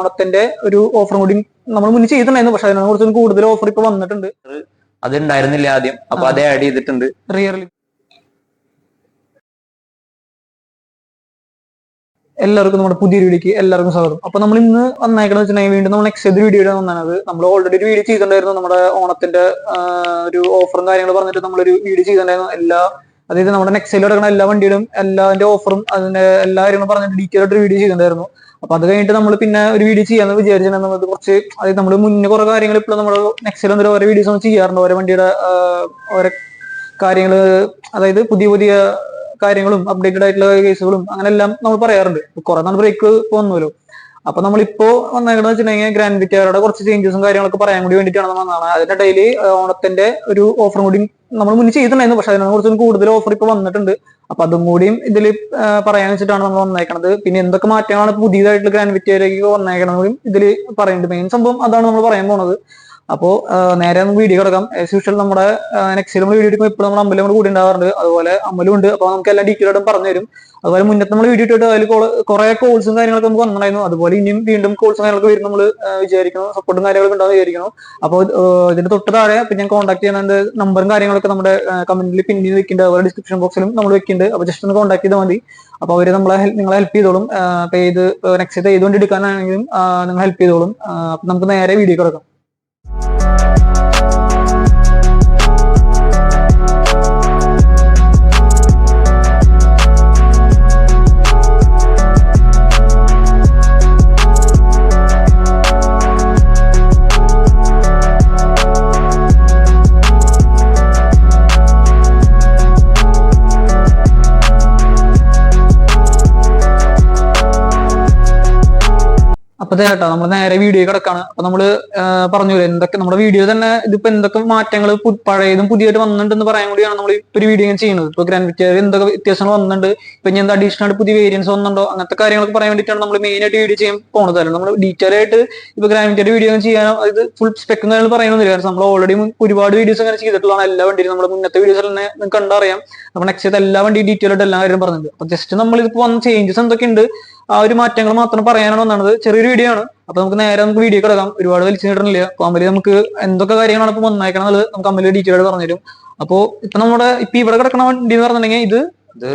ഓണത്തിന്റെ ഒരു ഓഫറും കൂടി നമ്മൾ മുന്നേ ചെയ്തിട്ടുണ്ടായിരുന്നു. പക്ഷെ അതിനെ കുറിച്ച് കൂടുതൽ ഓഫർ ഇപ്പൊ വന്നിട്ടുണ്ട്. അത് ഉണ്ടായിരുന്നില്ല ആദ്യം. അപ്പൊ അതേ ആഡ് ചെയ്തിട്ടുണ്ട്. റിയർലി എല്ലാവർക്കും നമ്മുടെ പുതിയ വീഡിയോക്ക് എല്ലാവർക്കും സ്വാഗതം. അപ്പൊ നമ്മൾ ഇന്ന് വന്നേക്കണെന്ന് വെച്ചിട്ടുണ്ടെങ്കിൽ വീണ്ടും നമ്മൾ നെക്സ്റ്റ് ഏത് വീഡിയോ വന്നത് നമ്മൾ ഓൾറെഡി ഒരു വീഡിയോ ചെയ്തിട്ടുണ്ടായിരുന്നു. നമ്മുടെ ഓണത്തിന്റെ ഒരു ഓഫറും കാര്യങ്ങളും പറഞ്ഞിട്ട് നമ്മളൊരു വീഡിയോ ചെയ്തിട്ടുണ്ടായിരുന്നു. എല്ലാ അതായത് നമ്മുടെ നെക്സയിൽ കിടക്കുന്ന എല്ലാ വണ്ടിയിലും എല്ലാതിന്റെ ഓഫറും അതിന്റെ എല്ലാ കാര്യങ്ങളും പറഞ്ഞിട്ട് ഡീറ്റെയിൽ ആയിട്ട് വീഡിയോ ചെയ്തിട്ടുണ്ടായിരുന്നു. അപ്പൊ അത് കഴിഞ്ഞിട്ട് നമ്മൾ പിന്നെ ഒരു വീഡിയോ ചെയ്യാന്ന് വിചാരിച്ചിട്ടുണ്ടെങ്കിൽ നമ്മൾ കുറച്ച് അതായത് നമ്മൾ മുന്നേ കുറെ കാര്യങ്ങൾ ഇപ്പോൾ നമ്മൾ നെക്സയിൽ വന്നിട്ട് ഓരോ വീഡിയോസ് നമ്മൾ ചെയ്യാറുണ്ട്. ഓരോ വണ്ടിയുടെ ഓരോ കാര്യങ്ങൾ അതായത് പുതിയ പുതിയ കാര്യങ്ങളും അപ്ഡേറ്റഡ് ആയിട്ടുള്ള കേസുകളും അങ്ങനെ എല്ലാം നമ്മൾ പറയാറുണ്ട്. കുറെ നാൾ ബ്രേക്ക് വന്നുവല്ലോ അപ്പൊ നമ്മളിപ്പോ വന്നേക്കണെന്ന് വെച്ചിട്ടുണ്ടെങ്കിൽ ഗ്രാൻഡ് വിറ്റാരുടെ കുറച്ച് ചേഞ്ചസും കാര്യങ്ങളൊക്കെ പറയാൻ കൂടി വേണ്ടിയിട്ടാണ് നമ്മൾ വന്നതാണ്. അതിന്റെ ഡെയിലി ഓണത്തിന്റെ ഒരു ഓഫറും കൂടി നമ്മൾ മുന്നേ ചെയ്തിട്ടുണ്ടായിരുന്നു. പക്ഷെ അതിനെ കുറിച്ച് കൂടുതൽ ഓഫർ ഇപ്പൊ വന്നിട്ടുണ്ട്. അപ്പൊ അതും കൂടിയും ഇതിൽ പറയാൻ വെച്ചിട്ടാണ് നമ്മൾ വന്നേക്കണത്. പിന്നെ എന്തൊക്കെ മാറ്റങ്ങളാണ് പുതിയതായിട്ടുള്ള ഗ്രാൻഡ് വിറ്റയിലേക്ക് വന്നേക്കണതും ഇതിൽ പറയുന്നുണ്ട് മെയിൻ സംഭവം അതാണ് നമ്മൾ പറയാൻ പോണത്. അപ്പോ നേരെ നമുക്ക് വീഡിയോ കിടക്കാം. ആസ് യൂഷ്വൽ നമ്മുടെ നെക്സ്റ്റ് നമ്മൾ വീഡിയോ എടുക്കുമ്പോൾ ഇപ്പോൾ നമ്മുടെ അമ്പലം കൂടെ കൂടി ഉണ്ടാവാറുണ്ട്. അതുപോലെ അമ്മലും ഉണ്ട്. അപ്പൊ നമുക്ക് എല്ലാ ഡീറ്റെയിൽ ആയിട്ടും പറഞ്ഞു തരും. അതുപോലെ മുന്നത്തെ നമ്മൾ വീഡിയോ ഇട്ടിട്ട് അതിൽ കുറെ കോൾസും കാര്യങ്ങളൊക്കെ നമുക്ക് വന്നിട്ടുണ്ടായിരുന്നു. അതുപോലെ ഇനിയും വീണ്ടും കോൾസും കാര്യങ്ങളൊക്കെ വരും നമ്മൾ വിചാരിക്കണം സപ്പോർട്ടും കാര്യങ്ങളൊക്കെ ഉണ്ടാവും വിചാരിക്കണം അപ്പോൾ ഇതിന്റെ തൊട്ട് താഴെ പിന്നെ ഞാൻ കോൺടാക്ട് ചെയ്യുന്ന നമ്പറും കാര്യങ്ങളൊക്കെ നമ്മുടെ കമന്റിൽ പിന്നീട് വെക്കുന്നുണ്ട് അതുപോലെ ഡിസ്ക്രിപ്ഷൻ ബോക്സിലും നമ്മൾ വെക്കുന്നുണ്ട് അപ്പോൾ ജസ്റ്റ് ഒന്ന് കോൺടാക്ട് ചെയ്താൽ മതി. അപ്പൊ അവർ നമ്മളെ നിങ്ങളെ ഹെൽപ്പ് ചെയ്തോളും. അപ്പൊ ഏത് നെക്സ്റ്റ് ചെയ്തുകൊണ്ട് എടുക്കാനാണെങ്കിലും നിങ്ങൾ ഹെൽപ്പ് ചെയ്തോളും. അപ്പൊ നമുക്ക് നേരെ വീഡിയോ കിടക്കാം. അപ്പൊ ചേട്ടാ നമ്മൾ നേരെ വീഡിയോ കിടക്കാണ്. അപ്പൊ നമ്മൾ പറഞ്ഞു എന്തൊക്കെ നമ്മുടെ വീഡിയോ തന്നെ ഇതിപ്പോ എന്തൊക്കെ മാറ്റങ്ങൾ പഴയതും പുതിയതായിട്ട് വന്നിട്ടുണ്ടെന്ന് പറയാൻ കൂടിയാണ് നമ്മൾ ഇപ്പൊ ഒരു വീഡിയോ ഇങ്ങനെ ചെയ്യുന്നത്. ഇപ്പൊ ഗ്രാൻഡ് വിറ്റേറിയ എന്തൊക്കെ വ്യത്യാസങ്ങൾ വന്നിട്ടുണ്ട് ഇപ്പൊ ഇനി എന്താ അഡീഷണൽ ആയിട്ട് പുതിയ വേരിയൻസ് വന്നിട്ടുണ്ടോ അങ്ങനത്തെ കാര്യങ്ങളൊക്കെ പറയാൻ വേണ്ടിയിട്ടാണ് നമ്മൾ മെയിൻ ആയിട്ട് വീഡിയോ ചെയ്യാൻ അല്ല നമ്മൾ ഡീറ്റെയിൽ ആയിട്ട് ഇപ്പൊ ഗ്രാൻഡ് വിറ്റേറിയ വീഡിയോ ചെയ്യാനോ അത് ഫുൾ സ്പെക്കും കാര്യങ്ങൾ പറയുന്നത് കാരണം നമ്മൾ ഓൾറെഡി ഒരുപാട് വീഡിയോസ് അങ്ങനെ ചെയ്തിട്ടുള്ളതാണ് എല്ലാ വണ്ടിയിലും. നമ്മുടെ മുന്നത്തെ വീഡിയോസ് തന്നെ നിങ്ങൾക്ക് കണ്ടറിയാം. നമ്മൾ നെക്സ്റ്റ് എല്ലാ വണ്ടി ഡീറ്റെയിൽ ആയിട്ട് എല്ലാ പറഞ്ഞിട്ടുണ്ട്. അപ്പൊ ജസ്റ്റ് നമ്മൾ ഇതിപ്പോ വന്ന ചേഞ്ചസ് എന്തൊക്കെയുണ്ട് ആ ഒരു മാറ്റങ്ങൾ മാത്രം പറയാനാണ് വന്നത്. ചെറിയൊരു വീഡിയോ ആണ്. അപ്പൊ നമുക്ക് നേരെ നമുക്ക് വീഡിയോ കിടക്കാം. ഒരുപാട് വലിച്ചു കിട്ടണില്ല അപ്പൊ അമൽ നമുക്ക് എന്തൊക്കെ കാര്യങ്ങളാണ് ഇപ്പൊ വന്നേക്കണത് നമുക്ക് അമൽ ഡീറ്റെയിൽ ആയിട്ട് പറഞ്ഞുതരും. അപ്പോ ഇപ്പൊ നമ്മുടെ ഇപ്പൊ ഇവിടെ കിടക്കണ വണ്ടി എന്ന് പറഞ്ഞിട്ടുണ്ടെങ്കിൽ ഇത് ഇത്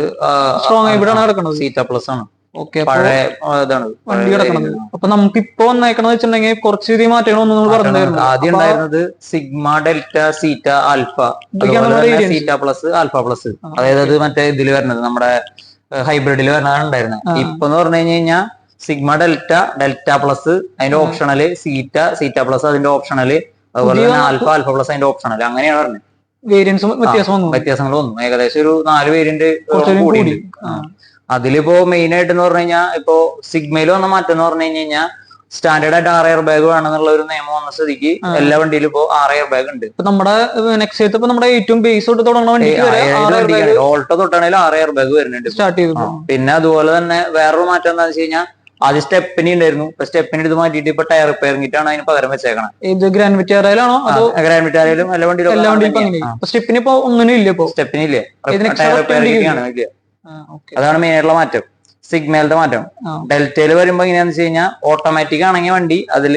സ്ട്രോങ് ഇവിടെയാണ് കിടക്കുന്നത് സീറ്റ പ്ലസ് ആണ്. ഓക്കെ പഴയ ആ, ഇതാണ്. വണ്ടി കിടക്കണത്. അപ്പൊ നമുക്ക് ഇപ്പൊ വന്നേക്കണെന്ന് വെച്ചിട്ടുണ്ടെങ്കിൽ കുറച്ച് രീതി മാറ്റങ്ങൾ ഒന്നും നമ്മൾ പറഞ്ഞിരുന്നു ആദ്യം ഉണ്ടായിരുന്നത് Sigma Delta Zeta Alpha. Zeta plus Alpha plus. അതായത് അത് മറ്റേ ഇതിൽ വരുന്നത് നമ്മുടെ ഹൈബ്രിഡിൽ വരണതാണ് ഉണ്ടായിരുന്നത്. ഇപ്പൊ എന്ന് പറഞ്ഞു കഴിഞ്ഞു കഴിഞ്ഞാൽ സിഗ്മ ഡെൽറ്റ ഡെൽറ്റ പ്ലസ് അതിന്റെ ഓപ്ഷണൽ സീറ്റ സീറ്റ പ്ലസ് അതിന്റെ ഓപ്ഷണൽ അതുപോലെ തന്നെ ആൽഫ ആൽഫ പ്ലസ് അതിന്റെ ഓപ്ഷണൽ അങ്ങനെയാണ് പറഞ്ഞത് വേരിയൻസും വ്യത്യാസം വ്യത്യാസങ്ങൾ വന്നു. ഏകദേശം ഒരു നാല് വേരിയന്റ് കൂടി. അതിലിപ്പോ മെയിൻ ആയിട്ട് എന്ന് പറഞ്ഞു കഴിഞ്ഞാൽ ഇപ്പോ സിഗ്മയിൽ വന്ന മാറ്റം എന്ന് പറഞ്ഞു കഴിഞ്ഞാൽ സ്റ്റാൻഡേർഡ് ആയിട്ട് ആറ് എയർ ബാഗ് വേണമെന്നുള്ള ഒരു നിയമം വന്ന സ്ഥിതിക്ക് എല്ലാ വണ്ടിയിലും ഇപ്പോ ആറ് എയർ ബാഗ് ഉണ്ട്. ഇപ്പൊ നമ്മുടെ നെക്സ്റ്റ് ഇപ്പൊ നമ്മുടെ ഏറ്റവും ബേസ് തൊട്ട് തുടങ്ങുന്ന വണ്ടി ഓൾട്ടോ തൊട്ടാണെങ്കിലും ആറ് എയർ ബാഗ് വരുന്നുണ്ട് സ്റ്റാർട്ട് ചെയ്തു പിന്നെ അതുപോലെ തന്നെ വേറൊരു മാറ്റം എന്താണെന്ന് വെച്ച് കഴിഞ്ഞാൽ ആദ്യം സ്റ്റെപ്പിനി ഉണ്ടായിരുന്നു. ഇപ്പൊ സ്റ്റെപ്പിനി എടുത്ത് മാറ്റിയിട്ട് ഇപ്പൊ ടയർ റിപ്പയറിങ്ങിട്ടാണ് അതിന് പകരം വെച്ചേക്കണം. ഇത് ഗ്രാൻഡ് വിറ്റാറായാലാണോ അതോ ഗ്രാൻഡ് എല്ലാ വണ്ടിയിലും എല്ലാ വണ്ടിയും സ്റ്റെപ്പിനി ഇപ്പൊ ഒന്നിനും ഇല്ല ഇപ്പൊ. സ്റ്റെപ്പിനി ഇല്ലേ. ടയർ റിപ്പയർ ആണ് ഇല്ല. അതാണ് മെയിൻ ആയിട്ടുള്ള മാറ്റം. സിഗ്മയിലത്തെ മാറ്റം. ഡെൽറ്റയിൽ വരുമ്പോ എങ്ങനെയാന്ന് വെച്ച് കഴിഞ്ഞാൽ ഓട്ടോമാറ്റിക് ആണെങ്കിൽ വണ്ടി അതിൽ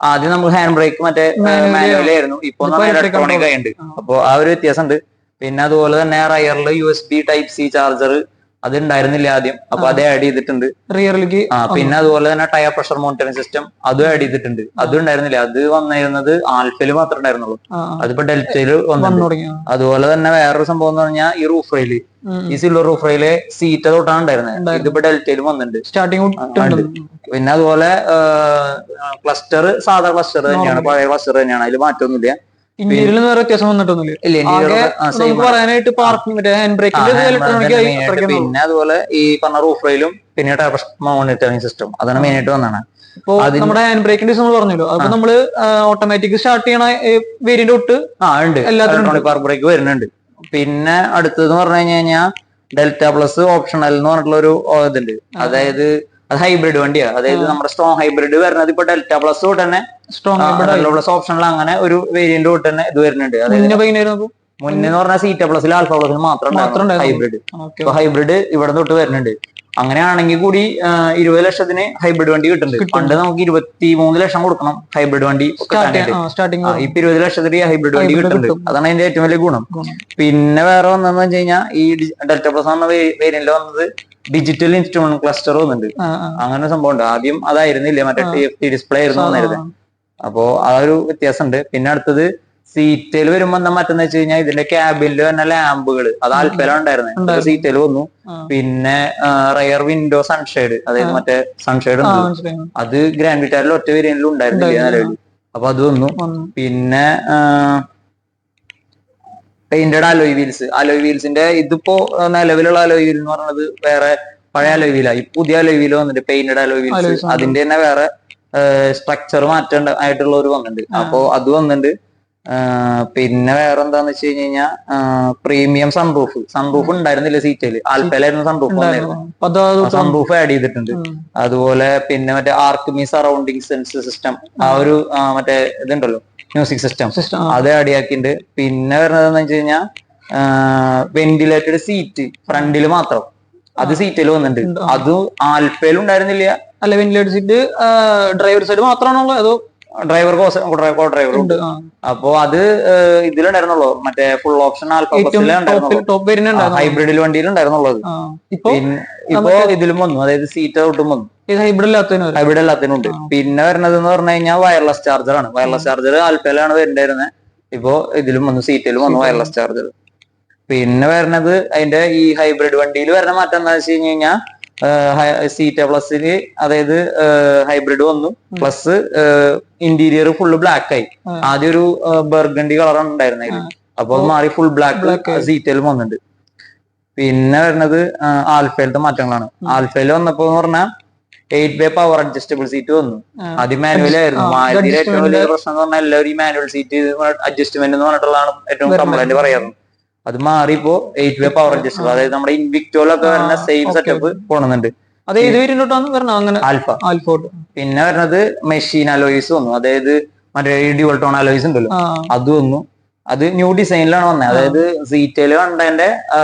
ആദ്യം നമ്മൾ ഹാൻഡ് ബ്രേക്ക് മറ്റേ മാനുവലായിരുന്നു ആയിരുന്നു ഇപ്പൊ ഇലക്ട്രോണിക്. ആയിട്ടുണ്ട് അപ്പൊ ആ ഒരു വ്യത്യാസം ഉണ്ട് പിന്നെ അതുപോലെ തന്നെ റയറിൽ U S B type C charger അത് ഉണ്ടായിരുന്നില്ല ആദ്യം. അപ്പൊ അതേ ആഡ് ചെയ്തിട്ടുണ്ട്. റിയറിലേക്ക് ആ പിന്നെ അതുപോലെ തന്നെ ടയർ പ്രഷർ മോണിറ്ററിംഗ് സിസ്റ്റം അതും ആഡ് ചെയ്തിട്ടുണ്ട്. അതും ഉണ്ടായിരുന്നില്ല. അത് വന്നിരുന്നത് ആൽഫയിൽ മാത്രമേ ഉണ്ടായിരുന്നുള്ളൂ. അതിപ്പോ ഡെൽറ്റയിൽ വന്നു അതുപോലെ തന്നെ വേറൊരു സംഭവം എന്ന് പറഞ്ഞാൽ ഈ റൂഫ് റെയിൽ ഈ സിൽവർ റൂഫ് റെയിൽ സീറ്റ് തൊട്ടാണ് ഉണ്ടായിരുന്നത്. ഉണ്ടായിരുന്നു. ഇതിപ്പോ ഡെൽറ്റയിലും വന്നിട്ടുണ്ട്. സ്റ്റാർട്ടിംഗ്. പിന്നെ അതുപോലെ ക്ലസ്റ്റർ സാധാ ക്ലസ്റ്റർ തന്നെയാണ്. പഴയ ക്ലസ്റ്റർ തന്നെയാണ്. അതിൽ മാറ്റമൊന്നുമില്ല. ഇന്ത്യയിൽ വേറെ വ്യത്യാസം വന്നിട്ടൊന്നുമില്ല. നമുക്ക്. പറയാനായിട്ട് പാർക്കിംഗ് മറ്റേ ഹാൻഡ് ബ്രേക്കിന്റെ ഇലക്ട്രോണിക് ആയി പിന്നെ അതുപോലെ ഈ പറഞ്ഞ റൂഫ് റെയിലും പിന്നെ ടയർ മോണിറ്ററിംഗ് സിസ്റ്റം അതാണ് മെയിൻ ആയിട്ട് വന്നാണ് ഇപ്പൊ നമ്മുടെ ഹാൻഡ് ബ്രേക്കിന്റെ നമ്മൾ പറഞ്ഞല്ലോ? അപ്പൊ നമ്മൾ ഓട്ടോമാറ്റിക് സ്റ്റാർട്ട് ചെയ്യണ വേരിയന്റ് തൊട്ട് ആ ഉണ്ട്. ഇലക്ട്രോണിക് പാർക്ക് ബ്രേക്ക് വരുന്നുണ്ട്. പിന്നെ അടുത്തത് പറഞ്ഞു കഴിഞ്ഞു കഴിഞ്ഞാൽ ഡെൽറ്റ പ്ലസ് ഓപ്ഷണൽ എന്ന് പറഞ്ഞിട്ടുള്ള ഒരു ഇതുണ്ട്. അതായത് അത് ഹൈബ്രിഡ് വണ്ടിയാണ് അതായത് നമ്മുടെ സ്ട്രോങ് ഹൈബ്രിഡ് വരുന്നത് ഇപ്പൊ ഡെൽറ്റ പ്ലസ് തൊട്ട് തന്നെ സ്ട്രോങ് പ്ലസ് ഓപ്ഷനിൽ അങ്ങനെ ഒരു വേരിയന്റ് തൊട്ട് തന്നെ ഇത് വരുന്നുണ്ട്. അതായത് മുന്നേ എന്ന് പറഞ്ഞാൽ സീറ്റ പ്ലസിൽ ആൽഫ പ്ലസിൽ മാത്രം ഹൈബ്രിഡ് ഹൈബ്രിഡ് ഇവിടെ തൊട്ട് വരുന്നുണ്ട്. അങ്ങനെയാണെങ്കിൽ കൂടി ഇരുപത് ലക്ഷത്തിന് ഹൈബ്രിഡ് വണ്ടി കിട്ടുന്നുണ്ട്. കിട്ടും. പണ്ട് നമുക്ക് ഇരുപത്തി മൂന്ന് ലക്ഷം കൊടുക്കണം ഹൈബ്രിഡ് വണ്ടി സ്റ്റാർട്ടിങ് ഇപ്പൊ ഇരുപത് ലക്ഷത്തിന് ഹൈബ്രിഡ് വണ്ടി കിട്ടുന്നുണ്ട്. അതാണ് അതിന്റെ ഏറ്റവും വലിയ ഗുണം. പിന്നെ വേറെ വന്നതെന്ന് വെച്ച് കഴിഞ്ഞാൽ ഈ ഡെൽറ്റ പ്ലസ് എന്ന വേരിയന്റിൽ വന്നത് ഡിജിറ്റൽ ഇൻസ്ട്രുമെന്റ് ക്ലസ്റ്റർ വന്നിട്ടുണ്ട്. അങ്ങനെ സംഭവം ഉണ്ട്. ആദ്യം അതായിരുന്നില്ല. മറ്റേ ഡിസ്പ്ലേ ആയിരുന്നു വന്നിരുന്നത്. അപ്പോ ആ ഒരു വ്യത്യാസമുണ്ട്. പിന്നെ അടുത്തത് സീറ്റയിൽ വരുമ്പോ എന്താ മറ്റെന്ന് വെച്ച് കഴിഞ്ഞാൽ ഇതിന്റെ ക്യാബിനിൽ തന്നെ ലാമ്പുകൾ അത് ഉണ്ടായിരുന്നത് ഉണ്ടായിരുന്നു. സീറ്റയിൽ വന്നു. പിന്നെ റയർ വിൻഡോ സൺഷെയ്ഡ് അതായത്. മറ്റേ സൺഷെയ്ഡ് ഉണ്ട്. അത് ഗ്രാൻഡ് വിറ്റാറിൽ ഒറ്റ വേരിയന്റിലും ഉണ്ടായിരുന്നില്ല. നിലവിൽ അപ്പൊ അത് വന്നു. പിന്നെ പെയിന്റഡ് അലോയ് വീൽസ് അലോയ് വീൽസിന്റെ ഇതിപ്പോ നിലവിലുള്ള അലോയ് വീൽ എന്ന് പറയുന്നത് വേറെ പഴയ അലോയ് വീലാ ഈ പുതിയ അലോയ് വീൽ വന്നിട്ട് പെയിന്റഡ് അലോയ് വീൽസ് അതിന്റെ തന്നെ വേറെ സ്ട്രക്ചർ മാറ്റേണ്ട ആയിട്ടുള്ള ഒരു വന്നിട്ടുണ്ട്. അപ്പോ അത് വന്നിട്ടുണ്ട് പിന്നെ വേറെ എന്താന്ന് വെച്ച് കഴിഞ്ഞ് കഴിഞ്ഞാൽ പ്രീമിയം സൺറൂഫ് സൺറൂഫ് ഉണ്ടായിരുന്നില്ല സീറ്റയിൽ ആൽപ്പയിലായിരുന്നു സൺറൂഫ് വന്നിരുന്നത് സൺറൂഫ് ആഡ് ചെയ്തിട്ടുണ്ട്. അതുപോലെ പിന്നെ മറ്റേ ആർക്കുമി സറൗണ്ടിങ് സെൻസ് സിസ്റ്റം ആ ഒരു മറ്റേ ഇതുണ്ടല്ലോ മ്യൂസിക് സിസ്റ്റം അത് ആഡ് ആക്കിയിട്ടുണ്ട് പിന്നെ വരുന്നത് എന്താ വെച്ച് കഴിഞ്ഞാൽ വെന്റിലേറ്റഡ് സീറ്റ് ഫ്രണ്ടിൽ മാത്രം. അത് സീറ്റിൽ വന്നിട്ടുണ്ട്. അത് ആൽപ്പയിൽ ഉണ്ടായിരുന്നില്ല. അല്ല വെന്റിലേറ്റർ സീറ്റ് ഡ്രൈവർ സൈഡ് മാത്രമാണല്ലോ അതോ ഡ്രൈവർ കോ ഡ്രൈവർ ഉണ്ട് അപ്പോ അത് ഇതിലുണ്ടായിരുന്നുള്ളൂ. മറ്റേ ഫുൾ ഓപ്ഷൻ ഹൈബ്രിഡിൽ വണ്ടിയിൽ ഉണ്ടായിരുന്നുള്ളത് ആ. ഇപ്പൊ ഇതിലും വന്നു. അതായത് സീറ്റ് ഔട്ടും വന്നു. ഹൈബ്രിഡ് ഇല്ലാത്തതിന് വരും. ഹൈബ്രിഡ് എല്ലാത്തിനും ഉണ്ട്. പിന്നെ വരുന്നത് എന്ന് പറഞ്ഞു കഴിഞ്ഞാൽ വയർലെസ് ചാർജർ ആണ്. വയർലെസ് ചാർജർ ആൽപ്പയിലാണ് വരുന്നുണ്ടായിരുന്നത് ഇപ്പോ ഇതിലും വന്നു സീറ്റിലും വന്നു വയർലെസ് ചാർജർ പിന്നെ വരുന്നത് അതിന്റെ ഈ ഹൈബ്രിഡ് വണ്ടിയിൽ വരുന്ന മാറ്റം എന്താ വെച്ച് കഴിഞ്ഞ് കഴിഞ്ഞാൽ സീറ്റ പ്ലസിന് അതായത് ഹൈബ്രിഡ് വന്നു. പ്ലസ് ഇന്റീരിയർ ഫുള്ള് ബ്ലാക്ക് ആയി. ആദ്യം ഒരു ബർഗണ്ടി കളറാണ് ഉണ്ടായിരുന്നത്. അപ്പൊ അത് മാറി ഫുൾ ബ്ലാക്ക് സി സീറ്റയിലും വന്നിട്ടുണ്ട്. പിന്നെ വരുന്നത് ആൽഫയിലത്തെ മാറ്റങ്ങളാണ്. ആൽഫയിൽ വന്നപ്പോ എന്ന് പറഞ്ഞാൽ eight way power adjustable seat വന്നു. അത് ആദ്യം മാനുവൽ ആയിരുന്നു. മാരുതിയുടെ ഏറ്റവും വലിയ പ്രശ്നം എന്ന് പറഞ്ഞാൽ എല്ലാവരും ഈ മാനുവൽ സീറ്റ് അഡ്ജസ്റ്റ്മെന്റ് എന്ന് പറഞ്ഞിട്ടുള്ളതാണ് ഏറ്റവും കംപ്ലൈന്റ് പറയുന്നത് അത് മാറിപ്പോ എയ്റ്റ് വേ പവർ അഡ്ജസ്റ്റബിൾ അതായത് നമ്മുടെ ഇൻവിക്ടോലൊക്കെ വരുന്ന സെയിം സെറ്റപ്പ് കൊണ്ടുവന്നുണ്ട് അത് ഏത് വേരിയന്റോട്ടാണ് വരണം? അങ്ങനെ ആൽഫ ആൽഫോട്ട് പിന്നെ വരുന്നത് മെഷീൻ അലോയിസ് വന്നു. അതായത് മറ്റേ ഡ്യുവൽ ടോൺ അലോയിസ് ഉണ്ടല്ലോ അത് വന്നു. അത് ന്യൂ ഡിസൈനിലാണ് വന്നത് അതായത് സീറ്റയിൽ കണ്ടതിന്റെ ആ,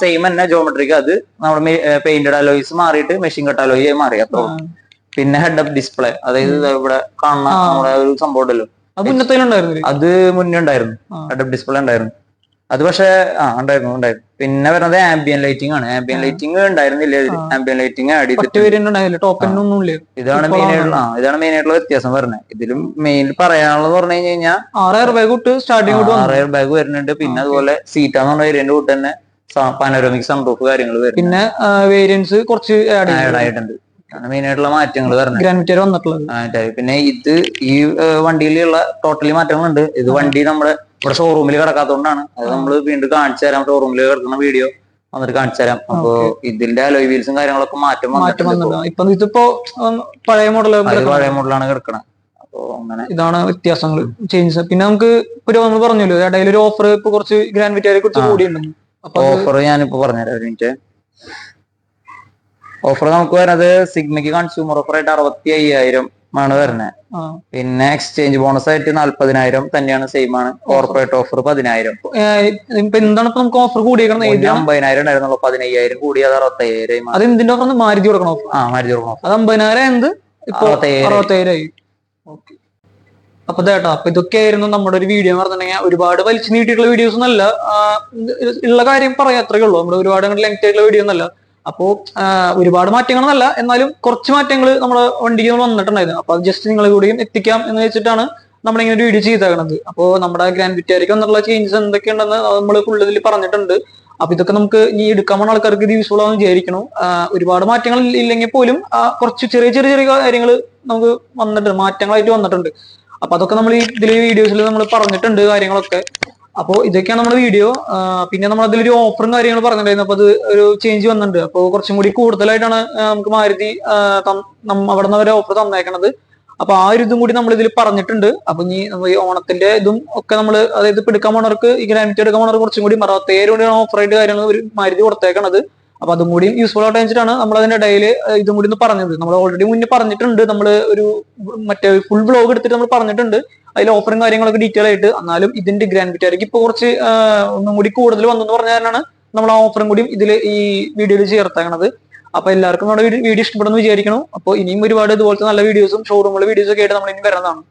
സെയിം തന്നെ ജോമെട്രിക്ക് അത് നമ്മുടെ പെയിന്റഡ് അലോയിസ് മാറിയിട്ട് മെഷീൻ കട്ട് അലോയി മാറി. അപ്പൊ പിന്നെ ഹെഡ് അപ്പ് ഡിസ്പ്ലേ അതായത് ഇവിടെ കാണുന്ന നമ്മുടെ ഒരു സംഭവം ഉണ്ടല്ലോ. അത് മുന്നേ ഉണ്ടായിരുന്നു. ഹെഡ് അപ്പ് ഡിസ്പ്ലേ ഉണ്ടായിരുന്നു. അത് പക്ഷേ ആ ഉണ്ടായിരുന്നു ഉണ്ടായിരുന്നു. പിന്നെ വരുന്നത് ആംബിയൻ ലൈറ്റിംഗ് ആണ്. ആംബിയൻ ലൈറ്റിംഗ് ഉണ്ടായിരുന്നില്ല ഇതിൽ ആംബിയൻ ലൈറ്റിംഗ് ആഡ് ചെയ്തിട്ട്. ഇതാണ് മെയിൻ. ആയിട്ടുള്ള ആ ഇതാണ് മെയിൻ ആയിട്ടുള്ള വ്യത്യാസം പറഞ്ഞത് ഇതിലും മെയിൻ പറയാനുള്ളത് പറഞ്ഞു കഴിഞ്ഞു കഴിഞ്ഞാൽ ആറ് എയർ ബാഗ് തൊട്ട് സ്റ്റാർട്ടിംഗ് കൂട്ടും ആറായിരം ആറ് ബാഗ് വരുന്നുണ്ട്. പിന്നെ അതുപോലെ സീറ്റാന്ന് പറഞ്ഞ വേരിയന്റ് കൂട്ട് തന്നെ പാനോറമിക് സൺറൂഫ് കാര്യങ്ങൾ വരും പിന്നെ വേരിയൻസ് കുറച്ച് ആഡ് ആയിട്ടുണ്ട് ആണ് മെയിൻ ആയിട്ടുള്ള മാറ്റങ്ങൾ വിറ്റർ വന്നിട്ടുള്ളത്. പിന്നെ ഇത് ഈ വണ്ടിയിലുള്ള ടോട്ടലി മാറ്റങ്ങളുണ്ട്. ഇത് വണ്ടി നമ്മുടെ ഇവിടെ ഷോറൂമിൽ കിടക്കാത്തതുകൊണ്ടാണ് അത്. നമ്മൾ വീണ്ടും കാണിച്ചു തരാം. ഷോറൂമിൽ കിടക്കുന്ന വീഡിയോ വന്നിട്ട് കാണിച്ചു തരാം. അപ്പൊ ഇതിന്റെ അലോയ് വീൽസും കാര്യങ്ങളൊക്കെ മാറ്റം മാറ്റം ഇപ്പൊ. ഇതിപ്പോ പഴയ മോഡൽ. പഴയ മോഡലാണ് കിടക്കണത് ഇതാണ് വ്യത്യാസങ്ങൾ ചേഞ്ചസ് പിന്നെ നമുക്ക് ഇപ്പൊ നമ്മൾ പറഞ്ഞല്ലോ ഇടയിൽ ഒരു ഓഫർ ഇപ്പൊ കുറച്ച് ഗ്രാൻഡ് വിറ്റാരെ കുറിച്ച് കൂടിയുണ്ട് ഓഫർ ഞാനിപ്പോ പറഞ്ഞുതരാം ഒരു മിനിറ്റ് ഓഫർ നമുക്ക് വരുന്നത് സിഗ്മയ്ക്ക് കൺസ്യൂമർ ഓഫർ ആയിട്ട് അറുപത്തി അയ്യായിരം ആണ് വരുന്നത്. പിന്നെ എക്സ്ചേഞ്ച് ബോണസ് ആയിട്ട് നാല്പതിനായിരം തന്നെയാണ് സെയിം ആണ്. കോർപ്പറേറ്റ് ഓഫർ പതിനായിരം. ഇപ്പൊ എന്താണ് ഇപ്പൊ നമുക്ക് ഓഫർ കൂടിയേക്കണം അമ്പതിനായിരം ഉണ്ടായിരുന്നുള്ളൂ. പതിനയ്യായിരം കൂടി അത് അറുപത്തയ്യായിരം അത് എന്തിന്റെ ഓഫർ മാരുതി കൊടുക്കണം? ആ മാരുതി കൊടുക്കണം. അത് അമ്പതിനായിരം എന്ത്? ഇപ്പൊ അറുപത്തയ്യായിരം. ഓക്കെ. അപ്പൊ ചേട്ടാ അപ്പൊ ഇതൊക്കെ ആയിരുന്നു നമ്മുടെ ഒരു വീഡിയോ എന്ന് പറഞ്ഞിട്ടുണ്ടെങ്കിൽ ഒരുപാട് വലിച്ചു നീട്ടിയിട്ടുള്ള വീഡിയോസ് ഒന്നല്ല ഉള്ള കാര്യം പറയാം ഉള്ളൂ. നമ്മൾ ഒരുപാട് ലെങ്ത് ആയിട്ടുള്ള വീഡിയോ ഒന്നല്ല അപ്പോ ഒരുപാട് മാറ്റങ്ങൾ എന്നല്ല എന്നാലും കുറച്ച് മാറ്റങ്ങൾ നമ്മുടെ വണ്ടിക്ക് നമ്മൾ വന്നിട്ടുണ്ടായിരുന്നു. അപ്പൊ അത് ജസ്റ്റ് നിങ്ങളെ കൂടിയും എത്തിക്കാം എന്ന് വെച്ചിട്ടാണ് നമ്മളിങ്ങനെ ഒരു വീഡിയോ ചെയ്തേക്കണത്. അപ്പോൾ നമ്മുടെ ഗ്രാൻഡ് വിറ്റാരിക്ക് വന്നിട്ടുള്ള ചേഞ്ചസ് എന്തൊക്കെയുണ്ടെന്ന് നമ്മൾ ഫുള്ളതിൽ പറഞ്ഞിട്ടുണ്ട്. അപ്പൊ ഇതൊക്കെ നമുക്ക് ഇനി എടുക്കാൻ ആൾക്കാർക്ക് ഇത് യൂസ്ഫുൾ ആണെന്ന് വിചാരിക്കണം ഒരുപാട് മാറ്റങ്ങൾ ഇല്ലെങ്കിൽ പോലും കുറച്ച് ചെറിയ ചെറിയ ചെറിയ കാര്യങ്ങൾ നമുക്ക് വന്നിട്ടുണ്ട് മാറ്റങ്ങളായിട്ട് വന്നിട്ടുണ്ട്. അപ്പൊ അതൊക്കെ നമ്മൾ ഈ ഇതിലെ വീഡിയോസിൽ നമ്മൾ പറഞ്ഞിട്ടുണ്ട് കാര്യങ്ങളൊക്കെ. അപ്പോൾ ഇതൊക്കെയാണ് നമ്മുടെ വീഡിയോ പിന്നെ നമ്മൾ അതിലൊരു ഓഫറും കാര്യങ്ങൾ പറഞ്ഞിട്ടുണ്ടായിരുന്നു. അപ്പൊ അത് ഒരു ചേഞ്ച് വന്നിട്ടുണ്ട്. അപ്പോൾ കുറച്ചും കൂടി കൂടുതലായിട്ടാണ് നമുക്ക് മാരുതി അവിടെ നിന്ന് ഓഫർ തന്നേക്കണത്. അപ്പൊ ആ ഒരു ഇതും കൂടി നമ്മൾ ഇതിൽ പറഞ്ഞിട്ടുണ്ട്. അപ്പൊ ഇനി ഈ ഓണത്തിന്റെ ഇതും ഒക്കെ നമ്മൾ അതായത് എടുക്കാൻ പോണവർക്ക് ഈ ഗ്രാമിറ്റി എടുക്കാൻ പോണവർക്ക് കുറച്ചും കൂടി അറുപത്തേഴ് കൂടിയാണ് ഓഫർ ആയിട്ട് കാര്യങ്ങൾ ഒരു മാരുതി കൊടുത്തേക്കണത്. അപ്പൊ അതും കൂടി യൂസ്ഫുൾ ആയിട്ട് വെച്ചിട്ടാണ് നമ്മൾ അതിന്റെ ഇടയിൽ ഇതും കൂടി ഒന്ന് പറഞ്ഞത്. നമ്മൾ ഓൾറെഡി മുന്നേ പറഞ്ഞിട്ടുണ്ട്. നമ്മൾ ഒരു മറ്റേ ഫുൾ ബ്ലോഗ് എടുത്തിട്ട് നമ്മൾ പറഞ്ഞിട്ടുണ്ട്. അതിൽ ഓഫറും കാര്യങ്ങളൊക്കെ ഡീറ്റെയിൽ ആയിട്ട്. എന്നാലും ഇതിന്റെ ഗ്രാൻഡ് വിറ്റാരിക്ക് ഇപ്പൊ കുറച്ച് ഒന്നും കൂടി കൂടുതൽ വന്നെന്ന് പറഞ്ഞാലാണ് കാരണമാണ് നമ്മൾ ആ ഓഫറും കൂടി ഇതിൽ ഈ വീഡിയോയിൽ ചേർത്തേക്കണത്. അപ്പൊ എല്ലാവർക്കും നമ്മുടെ വീഡിയോ ഇഷ്ടപ്പെടുന്നു വിചാരിക്കണം അപ്പൊ ഇനിയും ഒരുപാട് ഇതുപോലത്തെ നല്ല വീഡിയോസും ഷോറൂമുള്ള വീഡിയോസും ഒക്കെ ആയിട്ട് നമ്മൾ ഇനി വരുന്നതാണ്